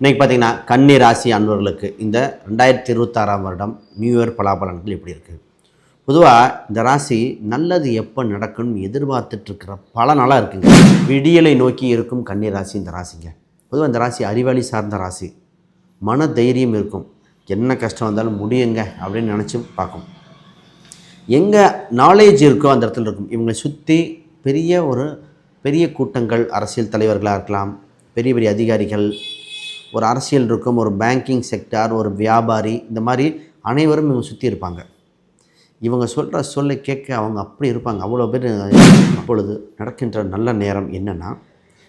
இன்றைக்கி பார்த்தீங்கன்னா கன்னி ராசி அன்பர்களுக்கு இந்த ரெண்டாயிரத்தி இருபத்தாறாம் வருடம் நியூ இயர் பலாபலன்கள் எப்படி இருக்குது பொதுவாக இந்த ராசி நல்லது எப்போ நடக்கும்னு எதிர்பார்த்துட்ருக்கிற பல நாளாக இருக்குங்க. விடியலை நோக்கி இருக்கும் கன்னி ராசி இந்த ராசிங்க. பொதுவாக இந்த ராசி அறிவாளி சார்ந்த ராசி. மன தைரியம் இருக்கும். என்ன கஷ்டம் வந்தாலும் முடியுங்க அப்படின்னு நினச்சி பார்க்கும். எங்கே நாலேஜ் இருக்கோ அந்த இடத்துல இருக்கும். இவங்களை சுற்றி பெரிய ஒரு பெரிய கூட்டங்கள் அரசியல் தலைவர்களாக இருக்கலாம் பெரிய பெரிய அதிகாரிகள் ஒரு அரசியல் இருக்கும் ஒரு பேங்கிங் செக்டார் ஒரு வியாபாரி இந்த மாதிரி அனைவரும் இவங்க சுற்றி இருப்பாங்க. இவங்க சொல்கிற சொல்லை கேட்க அவங்க அப்படி இருப்பாங்க. அவ்வளோ பேர் இப்பொழுது நடக்கின்ற நல்ல நேரம் என்னென்னா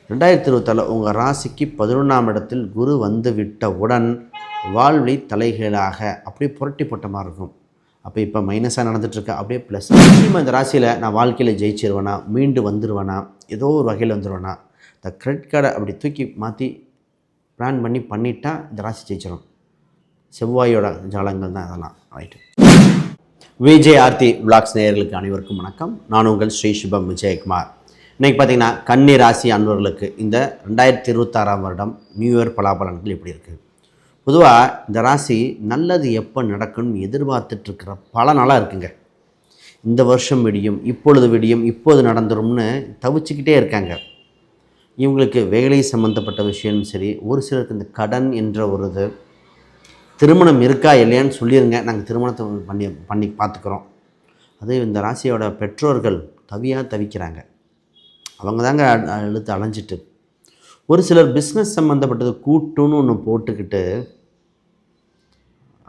ரெண்டாயிரத்தி இருபத்தால உங்கள் ராசிக்கு பதினொன்றாம் இடத்தில் குரு வந்து விட்டவுடன் வாழ்வழி தலைகீழாக அப்படியே புரட்டி போட்ட மாதிரி இருக்கும். அப்போ இப்போ மைனஸாக நடந்துட்டுருக்கு. அப்படியே ப்ளஸ் நிச்சயமாக இந்த ராசியில் நான் வாழ்க்கையில் ஜெயிச்சிருவேனா மீண்டு வந்துடுவேனா ஏதோ ஒரு வகையில் வந்துடுவேனா இந்த கிரெடிட் கார்டை அப்படி தூக்கி மாற்றி பிளான் பண்ணி பண்ணிட்டா இந்த ராசி ஜெயிச்சிடும் செவ்வாயோட ஜாலங்கள் தான் அதெல்லாம். ரைட்டு விஜய் ஆர்த்தி விளாக்ஸ் நேயர்களுக்கு அனைவருக்கும் வணக்கம். நான் உங்கள் ஸ்ரீ சுபம் விஜயகுமார். இன்றைக்கி பார்த்தீங்கன்னா கன்னி ராசி அன்பர்களுக்கு இந்த ரெண்டாயிரத்தி இருபத்தாறாம் வருடம் நியூ இயர் பலாபலன்கள் எப்படி இருக்குது பொதுவாக இந்த ராசி நல்லது எப்போ நடக்கும்னு எதிர்பார்த்துட்ருக்கிற பல நாளாக இருக்குங்க. இந்த வருஷம் விடியும் இப்பொழுது விடியும் இப்போது நடந்துரும்னு தவிச்சுக்கிட்டே இருக்காங்க. இவங்களுக்கு வேலை சம்மந்தப்பட்ட விஷயமும் சரி ஒரு சிலருக்கு இந்த கடன் என்ற ஒரு இது திருமணம் இருக்கா இல்லையான்னு சொல்லிடுங்க நாங்கள் திருமணத்தை பண்ணி பண்ணி பார்த்துக்குறோம். அது இந்த ராசியோட பெற்றோர்கள் தவியாக தவிக்கிறாங்க. அவங்க தாங்க இழுத்து அலைஞ்சிட்டு. ஒரு சிலர் பிஸ்னஸ் சம்மந்தப்பட்டது கூட்டுன்னு ஒன்று போட்டுக்கிட்டு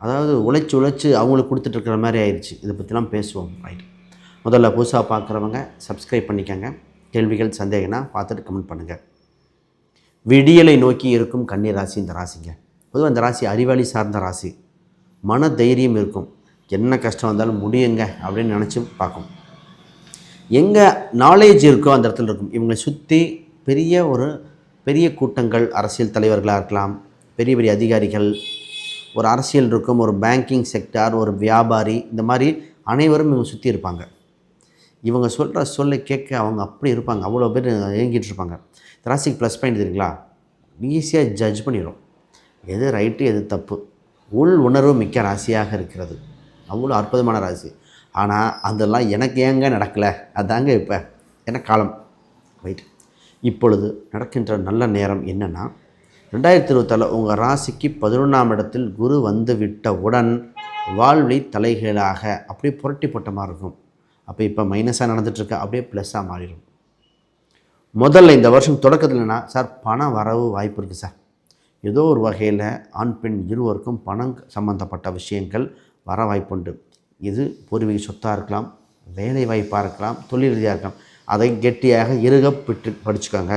அதாவது உழைச்சி உழைச்சி அவங்களுக்கு கொடுத்துட்ருக்கிற மாதிரி ஆயிடுச்சு. இதை பற்றிலாம் பேசுவோம். ரைட் முதல்ல புதுசாக பார்க்குறவங்க சப்ஸ்கிரைப் பண்ணிக்கோங்க. கேள்விகள் சந்தேகம்னா பார்த்துட்டு கமெண்ட் பண்ணுங்கள் விடியலை நோக்கி இருக்கும் கன்னி ராசி இந்த ராசிங்க. பொதுவாக இந்த ராசி அறிவாளி சார்ந்த ராசி. மன தைரியம் இருக்கும். என்ன கஷ்டம் வந்தாலும் முடியுங்க அப்படின்னு நினச்சி பார்க்கும். எங்கே நாலேஜ் இருக்கோ அந்த இடத்துல இருக்கும். இவங்களை சுற்றி பெரிய ஒரு பெரிய கூட்டங்கள் அரசியல் தலைவர்களாக இருக்கலாம். பெரிய பெரிய அதிகாரிகள் ஒரு அரசியல் இருக்கும் ஒரு பேங்கிங் செக்டார் ஒரு வியாபாரி இந்த மாதிரி அனைவரும் இவங்க சுற்றி இருப்பாங்க. இவங்க சொல்கிற சொல்லை கேட்க அவங்க அப்படி இருப்பாங்க. அவ்வளோ பேர் இயங்கிட்டு இருப்பாங்க திராசிக் ப்ளஸ் பாயிண்ட் தெரியுங்களா ஈஸியாக ஜட்ஜ் பண்ணிடும் எது ரைட்டு எது தப்பு. உள் உணர்வு மிக்க ராசியாக இருக்கிறது. அவ்வளோ அற்புதமான ராசி. ஆனால் அதெல்லாம் எனக்கு ஏங்க நடக்கலை? அதாங்க இப்போ என்ன காலம். ரைட் இப்பொழுது நடக்கின்ற நல்ல நேரம் என்னென்னா ரெண்டாயிரத்தி இருபத்தால உங்கள் ராசிக்கு பதினொன்றாம் இடத்தில் குரு வந்து விட்டவுடன் வாழ்வை தலைகீழாக அப்படியே புரட்டி போட்ட மாதிரி இருக்கும். அப்போ இப்போ மைனஸாக நடந்துட்டுருக்கு அப்படியே ப்ளஸ்ஸாக மாறிடும். முதல்ல இந்த வருஷம் தொடக்கத்தில்னா சார் பணம் வரவு வாய்ப்பு இருக்குது சார் ஏதோ ஒரு வகையில் ஆண் பெண் இருவருக்கும் பணம் சம்மந்தப்பட்ட விஷயங்கள் வர வாய்ப்புண்டு இது பூர்வீக சொத்தாக இருக்கலாம் வேலை வாய்ப்பாக இருக்கலாம் தொழில் ரீதியாக இருக்கலாம். அதை கெட்டியாக இருக பிட்டு படிச்சுக்கோங்க.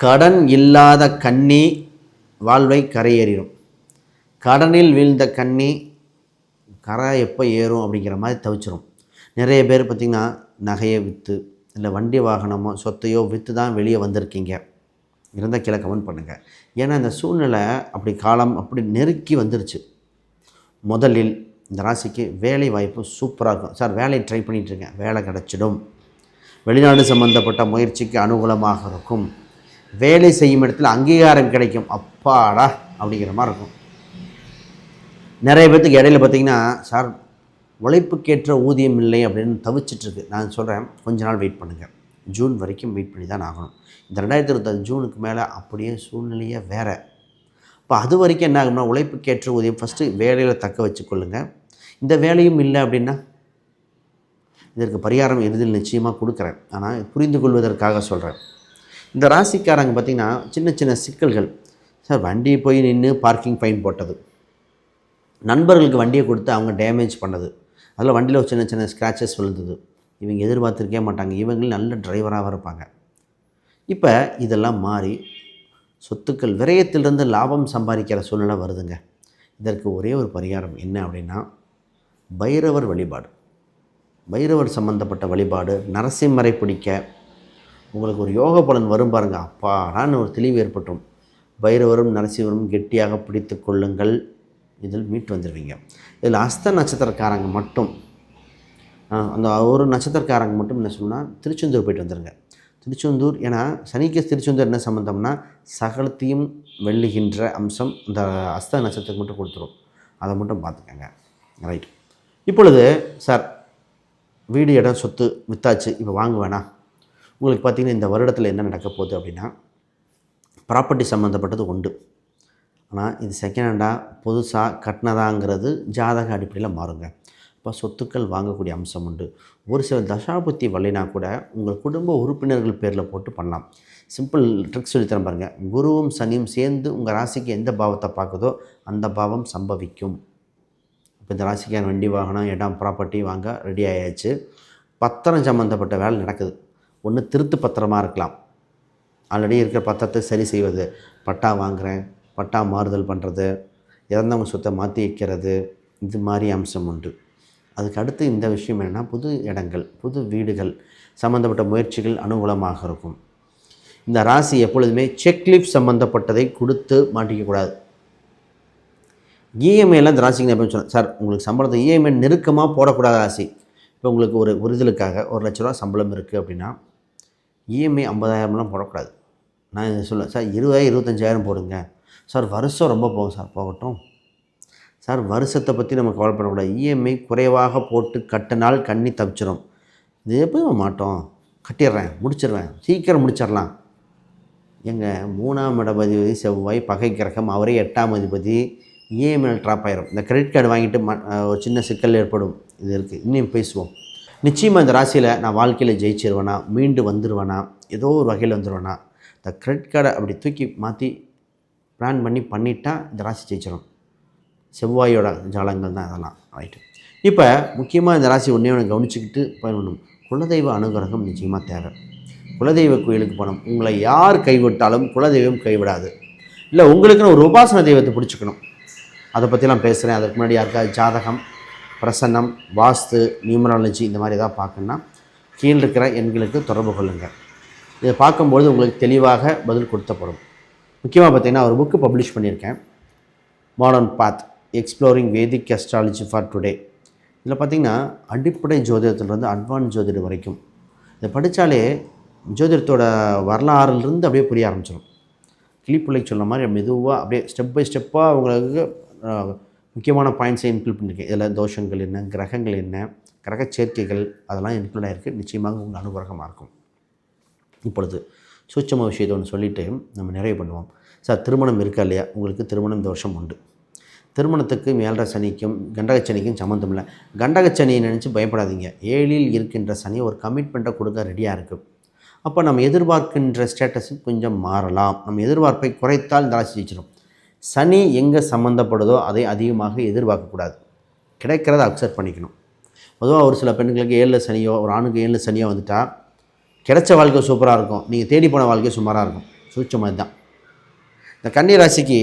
கடன் இல்லாத கண்ணி வாழ்வை கரையேறிடும். கடனில் வீழ்ந்த கண்ணி கரை எப்போ ஏறும் அப்படிங்கிற மாதிரி தவிச்சிரும். நிறைய பேர் பார்த்திங்கன்னா நகையை விற்று இல்லை வண்டி வாகனமோ சொத்தையோ விற்று தான் வெளியே வந்திருக்கீங்க. இருந்தால் கீழே கமெண்ட் பண்ணுங்கள் ஏன்னா இந்த சூழ்நிலை அப்படி காலம் அப்படி நெருக்கி வந்துருச்சு. முதலில் இந்த ராசிக்கு வேலை வாய்ப்பு சூப்பராக இருக்கும். சார் வேலையை ட்ரை பண்ணிகிட்ருக்கேன் வேலை கிடச்சிடும். வெளிநாடு சம்மந்தப்பட்ட முயற்சிக்கு அனுகூலமாக இருக்கும். வேலை செய்யும் இடத்துல அங்கீகாரம் கிடைக்கும். அப்பாடா! அப்படிங்கிற மாதிரி இருக்கும். நிறைய பேர்த்துக்கு இடையில பார்த்தீங்கன்னா சார் உழைப்புக்கேற்ற ஊதியம் இல்லை அப்படின்னு தவிச்சிட்ருக்கு. நான் சொல்கிறேன் கொஞ்ச நாள் வெயிட் பண்ணுங்கள் ஜூன் வரைக்கும் வெயிட் பண்ணி தான் ஆகணும். இந்த ரெண்டாயிரத்தி இருபத்தஞ்சு ஜூனுக்கு மேலே அப்படியே சூழ்நிலையே வேறு. இப்போ அது வரைக்கும் என்ன ஆகும்னா உழைப்புக்கேற்ற ஊதியம் ஃபஸ்ட்டு வேலையில் தக்க வச்சுக்கொள்ளுங்கள் இந்த வேலையும் இல்லை அப்படின்னா இதற்கு பரிகாரம் இறுதியில் நிச்சயமாக கொடுக்குறேன். ஆனால் புரிந்து கொள்வதற்காக சொல்கிறேன் இந்த ராசிக்காரங்க பார்த்திங்கன்னா சின்ன சின்ன சிக்கல்கள். சார் வண்டி போய் நின்று பார்க்கிங் ஃபைன் போட்டது. நண்பர்களுக்கு வண்டியை கொடுத்து அவங்க டேமேஜ் பண்ணது. அதில் வண்டியில் ஒரு சின்ன சின்ன ஸ்க்ராச்சஸ் விழுந்தது. இவங்க எதிர்பார்த்துருக்கே மாட்டாங்க. இவங்களும் நல்ல டிரைவராக இருப்பாங்க. இப்போ இதெல்லாம் மாறி சொத்துக்கள் விரயத்திலிருந்து லாபம் சம்பாதிக்கிற சூழ்நிலை வருதுங்க. இதற்கு ஒரே ஒரு பரிகாரம் என்ன அப்படின்னா பைரவர் வழிபாடு. பைரவர் சம்பந்தப்பட்ட வழிபாடு நரசிம்மரை பிடிக்க. உங்களுக்கு ஒரு யோக பலன் வரும் பாருங்கள் அப்பாடான்னு ஒரு தெளிவு ஏற்பட்டும் பைரவரும் நரசிம்மரும் கெட்டியாக பிடித்து கொள்ளுங்கள். இதில் மீட்டு வந்துடுவீங்க. இதில் அஸ்த நட்சத்திரக்காரங்க மட்டும் அந்த ஒரு நட்சத்திரக்காரங்க மட்டும் என்ன சொன்னால் திருச்செந்தூர் போயிட்டு வந்துடுங்க திருச்செந்தூர் ஏன்னா சனிக்கு திருச்செந்தூர் என்ன சம்மந்தம்னா சகலத்தையும் வெல்லுகின்ற அம்சம் இந்த அஸ்த நட்சத்திரத்துக்கு மட்டும் கொடுத்துரும். அதை மட்டும் பார்த்துக்கங்க. ரைட். இப்பொழுது சார் வீடு இடம் சொத்து வித்தாச்சு இப்போ வாங்க வேணாம் உங்களுக்கு பார்த்திங்கன்னா இந்த வருடத்தில் என்ன நடக்க போகுது அப்படின்னா ப்ராப்பர்ட்டி சம்மந்தப்பட்டது உண்டு. ஆனால் இது செகண்ட் ஹேண்டாக புதுசாக கட்டினதாங்கிறது ஜாதக அடிப்படையில் மாறுங்க. இப்போ சொத்துக்கள் வாங்கக்கூடிய அம்சம் உண்டு. ஒரு சில தசாபுத்தி வரலைனா கூட உங்கள் குடும்ப உறுப்பினர்கள் பேரில் போட்டு பண்ணலாம். சிம்பிள் ட்ரிக்ஸ் சொல்லித்தரேன் பாருங்கள் குருவும் சனியும் சேர்ந்து உங்கள் ராசிக்கு எந்த பாவத்தை பார்க்குதோ அந்த பாவம் சம்பவிக்கும். இப்போ இந்த ராசிக்கான வண்டி வாகனம் இடம் ப்ராப்பர்ட்டி வாங்க ரெடி ஆயாச்சு. பத்திரம் சம்மந்தப்பட்ட வேலை நடக்குது. ஒன்று திருத்து பத்திரமாக இருக்கலாம். ஆல்ரெடி இருக்கிற பத்திரத்தை சரி செய்வது. பட்டா வாங்குகிறேன் பட்டா மாறுதல் பண்ணுறது இறந்தவங்க சொத்தை மாற்றி வைக்கிறது இது மாதிரி அம்சம் உண்டு. அதுக்கு அடுத்து இந்த விஷயம் என்னென்னா புது இடங்கள் புது வீடுகள் சம்மந்தப்பட்ட முயற்சிகள் அனுகூலமாக இருக்கும். இந்த ராசி எப்பொழுதுமே செக்லிப் சம்மந்தப்பட்டதை கொடுத்து மாட்டிக்கக்கூடாது இஎம்ஐலாம் இந்த ராசிக்கு நான் எப்போ சொன்னேன் சார் உங்களுக்கு சம்பளத்தை இஎம்ஐ நெருக்கமாக போடக்கூடாத ராசி. இப்போ உங்களுக்கு ஒரு புரிதலுக்காக ஒரு லட்ச ரூபா சம்பளம் இருக்குது அப்படின்னா இஎம்ஐ ஐம்பதாயிரம்லாம் போடக்கூடாது. நான் இதை சொல்லுவேன் சார் இருபதாயிரம் இருபத்தஞ்சாயிரம் போடுங்க. சார் வருஷம் ரொம்ப போகும் சார் போகட்டும். சார் வருஷத்தை பற்றி நம்ம கவலைப்படக்கூடாது. இஎம்ஐ குறைவாக போட்டு கட்டினால் கண்ணி தப்பிச்சிடும் இது எப்படி மாட்டோம்? கட்டிடுறேன் முடிச்சிடுறேன். சீக்கிரம் முடிச்சிடலாம். எங்கள் மூணாம் இடபதிபதி செவ்வாய் பகை கிரகம் அவரே எட்டாம் அதிபதி இஎம்ஐயில் ட்ராப் ஆயிரும். இந்த கிரெடிட் கார்டு வாங்கிட்டு ம ஒரு சின்ன சிக்கல் ஏற்படும். இது இருக்குது இன்னும் பேசுவோம். நிச்சயமாக இந்த ராசியில் நான் வாழ்க்கையில் ஜெயிச்சிருவேனா? மீண்டு வந்துடுவேனா ஏதோ ஒரு வகையில் வந்துடுவேனா இந்த கிரெடிட் கார்டை அப்படி தூக்கி மாற்றி பிளான் பண்ணி பண்ணிட்டால் இந்த ராசி ஜெயிச்சிடும் செவ்வாயோட ஜாலங்கள் தான் அதெல்லாம் ரைட்டு இப்போ முக்கியமாக இந்த ராசி ஒன்றே ஒன்று கவனிச்சுக்கிட்டு பயன்படும் குலதெய்வ அனுகிரகம் நிச்சயமாக தேவை. குலதெய்வ கோயிலுக்கு போனோம் உங்களை யார் கைவிட்டாலும் குலதெய்வம் கைவிடாது. இல்லை உங்களுக்குன்னு ஒரு உபாசன தெய்வத்தை பிடிச்சிக்கணும். அதை பற்றிலாம் பேசுகிறேன் அதுக்கு முன்னாடி யாருக்காவது ஜாதகம் பிரசன்னம் வாஸ்து நியூமராலஜி இந்த மாதிரி ஏதாவது பார்க்கணுன்னா கீழ் இருக்கிற எண்களுக்கு தொடர்பு கொள்ளுங்கள் இதை பார்க்கும்பொழுது உங்களுக்கு தெளிவாக பதில் கொடுத்தப்படும் முக்கியமாக பார்த்தீங்கன்னா ஒரு புக்கு பப்ளிஷ் பண்ணியிருக்கேன். Modern path exploring Vedic astrology for today இதில் பார்த்திங்கன்னா அடிப்படை ஜோதிடத்துலேருந்து அட்வான்ஸ் ஜோதிடம் வரைக்கும். இதை படித்தாலே ஜோதிடத்தோட வரலாறுலேருந்து அப்படியே புரிய ஆரம்பிச்சிடும் கிளிப்பிள்ளைக்கு சொன்ன மாதிரி மெதுவாக அப்படியே ஸ்டெப் பை ஸ்டெப்பாக உங்களுக்கு முக்கியமான பாயிண்ட்ஸை இன்க்ளூட் பண்ணியிருக்கேன். இதில் தோஷங்கள் என்ன கிரகங்கள் என்ன கிரக சேர்க்கைகள் அதெல்லாம் இன்க்ளூட் ஆகிருக்கு நிச்சயமாக உங்கள் அனுகிரகமாக இருக்கும். இப்பொழுது சூட்சம விஷயத்தை ஒன்று சொல்லிவிட்டு நம்ம நிறைவு பண்ணுவோம். சார் திருமணம் இருக்கா இல்லையா? உங்களுக்கு திருமணம் இந்த வருஷம் உண்டு. திருமணத்துக்கு மேல்ற சனிக்கும் கண்டக சனிக்கும் சம்மந்தம் இல்லை. கண்டகச் சனியை நினச்சி பயப்படாதீங்க. ஏழில் இருக்கின்ற சனி ஒரு கமிட்மெண்ட்டை கொடுக்க ரெடியாக இருக்குது அப்போ நம்ம எதிர்பார்க்கின்ற ஸ்டேட்டஸு கொஞ்சம் மாறலாம். நம்ம எதிர்பார்ப்பை குறைத்தால் இந்த ராசி ஜெயிச்சிடும் சனி எங்கே சம்மந்தப்படுதோ அதை அதிகமாக எதிர்பார்க்கக்கூடாது கிடைக்கிறத அக்செப்ட் பண்ணிக்கணும். பொதுவாக ஒரு சில பெண்களுக்கு ஏழில் சனியோ ஒரு ஆணுக்கு ஏழில் சனியோ வந்துட்டால் கிடைச்ச வாழ்க்கை சூப்பராக இருக்கும். நீங்கள் தேடி போன வாழ்க்கை சுமாராக இருக்கும். சூட்சமாக தான் இந்த கன்னி ராசிக்கு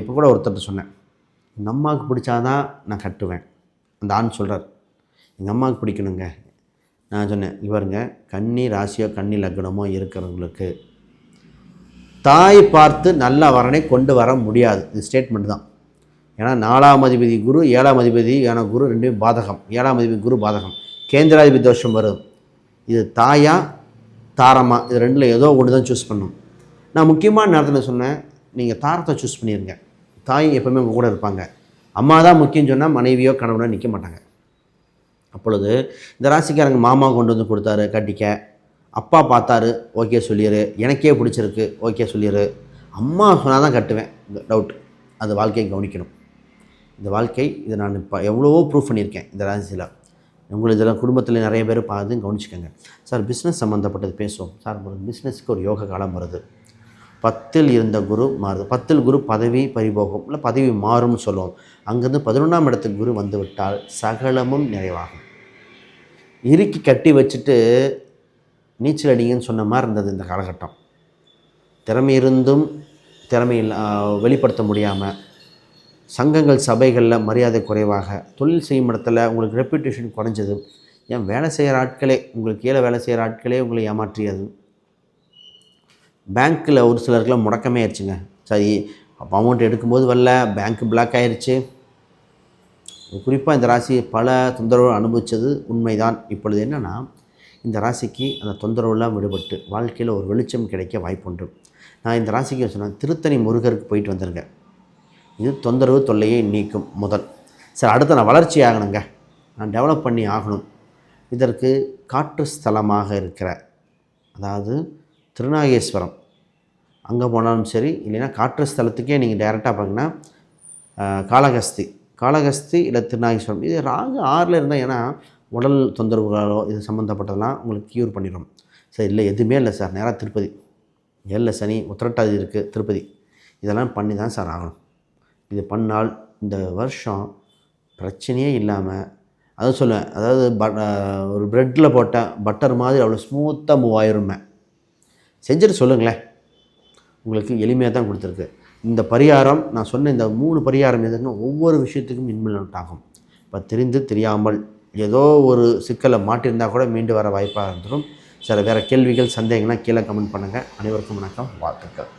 இப்போ கூட ஒருத்தர்கிட்ட சொன்னேன். எங்கள் அம்மாவுக்கு பிடிச்சாதான் நான் கட்டுவேன். அந்த ஆண் சொல்கிறார் எங்கள் அம்மாவுக்கு பிடிக்கணுங்க. நான் சொன்னேன் இவருங்க கன்னி ராசியோ கன்னி லக்னமோ இருக்கிறவங்களுக்கு தாய் பார்த்து நல்ல வரனை கொண்டு வர முடியாது. இது ஸ்டேட்மெண்ட் தான். ஏன்னா நாலாம் அதிபதி குரு ஏழாம் அதிபதி ஏன்னா குரு ரெண்டுமே பாதகம். ஏழாம் அதிபதி குரு பாதகம். கேந்திராதிபதி தோஷம் வரும். இது தாயாக தாரமா இது ரெண்டில் ஏதோ ஒன்று தான் சூஸ் பண்ணும் நான் முக்கியமான நேரத்தில் சொன்னேன் நீங்கள் தாரத்தை சூஸ் பண்ணிடுங்க தாய் எப்போவுமே உங்கள் கூட இருப்பாங்க. அம்மா தான் முக்கியம் சொன்னால் மனைவியோ கணவனோ நிற்க மாட்டாங்க. அப்பொழுது இந்த ராசிக்காரங்க மாமா கொண்டு வந்து கொடுத்தாரு கட்டிக்க. அப்பா பார்த்தாரு ஓகே சொல்லிடு எனக்கே பிடிச்சிருக்கு ஓகே சொல்லிடு அம்மா சொன்னால் தான் கட்டுவேன். டவுட் அது வாழ்க்கையை கவனிக்கணும். இந்த வாழ்க்கை இதை நான் இப்போ எவ்வளவோ ப்ரூஃப் பண்ணியிருக்கேன் இந்த ராசியில். உங்களுக்கு இதெல்லாம் குடும்பத்தில் நிறைய பேர் பார்த்து கவனிச்சுக்கோங்க. சார் பிஸ்னஸ் சம்மந்தப்பட்டது பேசுவோம். சார் ஒரு பிஸ்னஸுக்கு ஒரு யோக காலம் வருது. பத்தில் இருந்த குரு மாறுது. பத்தில் குரு பதவி பரிபோகம் இல்லை பதவி மாறும்னு சொல்லுவோம். அங்கேருந்து பதினொன்றாம் இடத்துக்கு குரு வந்துவிட்டால் சகலமும் நிறைவாகும். இறுக்கி கட்டி வச்சுட்டு நீச்சல் அடிங்கன்னு சொன்ன மாதிரி இருந்தது இந்த காலகட்டம். திறமை இருந்தும் திறமை வெளிப்படுத்த முடியாமல் சங்கங்கள் சபைகளில் மரியாதை குறைவாக தொழில் செய்யும் இடத்துல உங்களுக்கு ரெப்யூட்டேஷன் குறைஞ்சது ஏன் வேலை செய்கிற ஆட்களே உங்களுக்கு கீழே வேலை செய்கிற ஆட்களே உங்களை ஏமாற்றியது பேங்க்கில் ஒரு சிலருக்குலாம் முடக்கமே ஆயிடுச்சுங்க. சரி அப்போ அமௌண்ட் எடுக்கும்போது வரல பேங்க் பிளாக் ஆயிடுச்சு குறிப்பாக இந்த ராசி பல தொந்தரவு அனுபவித்தது உண்மைதான். இப்பொழுது என்னென்னா இந்த ராசிக்கு அந்த தொந்தரவுலாம் விடுபட்டு வாழ்க்கையில் ஒரு வெளிச்சம் கிடைக்க வாய்ப்புண்டு. நான் இந்த ராசிக்கு சொன்னேன் திருத்தணி முருகருக்கு போயிட்டு வந்துருங்க இது தொந்தரவு தொல்லையை நீக்கும் முதல். சார் அடுத்து நான் வளர்ச்சி ஆகணுங்க நான் டெவலப் பண்ணி ஆகணும். இதற்கு காற்று ஸ்தலமாக இருக்கிற அதாவது திருநாகேஸ்வரம். அங்கே போனாலும் சரி இல்லைன்னா காற்று ஸ்தலத்துக்கே நீங்கள் டைரெக்டாக பார்த்தீங்கன்னா காளகஸ்தி காளகஸ்தி இல்லை திருநாகேஸ்வரம். இது ராகு ஆறில் இருந்தால் ஏன்னா உடல் தொந்தரவுகளோ இது சம்மந்தப்பட்டதெல்லாம் உங்களுக்கு க்யூர் பண்ணிடும் சார் இல்லை எதுவுமே இல்லை சார். நேராக திருப்பதி. ஏழில் சனி உத்திரட்டாதி இருக்குது திருப்பதி. இதெல்லாம் பண்ணி தான் சார் ஆகணும். இது பண்ணால் இந்த வருஷம் பிரச்சனையே இல்லாமல் அதான் சொல்லுவேன் அதாவது பட் ஒரு ப்ரெட்டில் போட்ட பட்டர் மாதிரி அவ்வளோ ஸ்மூத்தாக மூவ் ஆயிருமே. செஞ்சுட்டு சொல்லுங்களேன். உங்களுக்கு எளிமையாக தான் கொடுத்துருக்கு. இந்த பரிகாரம் நான் சொன்ன இந்த மூணு பரிகாரம் எதுன்னு ஒவ்வொரு விஷயத்துக்கும் இன்வெல்ட் ஆகும். இப்போ தெரிந்து தெரியாமல் ஏதோ ஒரு சிக்கலை மாட்டியிருந்தால் கூட மீண்டு வர வாய்ப்பாக இருந்துடும் சில வேறு கேள்விகள் சந்தேகங்கள்லாம் கீழே கமெண்ட் பண்ணுங்கள் அனைவருக்கும் வணக்கம் வாழ்த்துக்கள்.